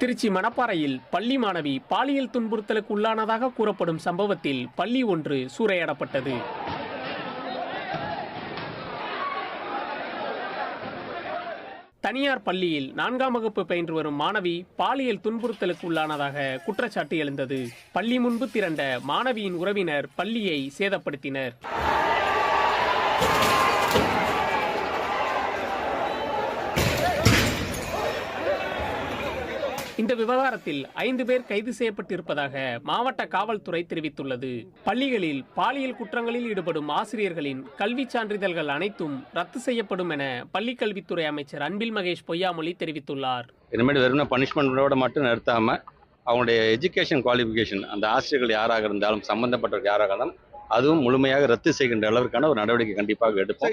திருச்சி மணப்பாறையில் பள்ளி மாணவி பாலியல் துன்புறுத்தலுக்கு உள்ளானதாக கூறப்படும் சம்பவத்தில் பள்ளி ஒன்று சூறையாடப்பட்டது. தனியார் பள்ளியில் நான்காம் வகுப்பு பயின்று வரும் மாணவி பாலியல் துன்புறுத்தலுக்கு உள்ளானதாக குற்றச்சாட்டு எழுந்தது. பள்ளி முன்பு திரண்ட மாணவியின் உறவினர் பள்ளியை சேதப்படுத்தினர். இந்த விவகாரத்தில் ஐந்து பேர் கைது செய்யப்பட்டிருப்பதாக மாவட்ட காவல்துறை தெரிவித்துள்ளது. பள்ளிகளில் பாலியல் குற்றங்களில் ஈடுபடும் ஆசிரியர்களின் கல்விச் சான்றிதழ்கள் அனைத்தும் ரத்து செய்யப்படும் என பள்ளிக்கல்வித்துறை அமைச்சர் அன்பில் மகேஷ் பொய்யாமொழி தெரிவித்துள்ளார். இனிமேல் வெறும் பனிஷ்மெண்ட்டோட மட்டும் நிறுத்தாம அவங்களுடைய எஜுகேஷன் குவாலிஃபிகேஷன் அந்த ஆசிரியர்கள் யாராக இருந்தாலும் சம்பந்தப்பட்டவர்கள் யாராக இருந்தாலும் அதுவும் முழுமையாக ரத்து செய்கின்ற அளவிற்கான ஒரு நடவடிக்கை கண்டிப்பாக எடுப்போம்.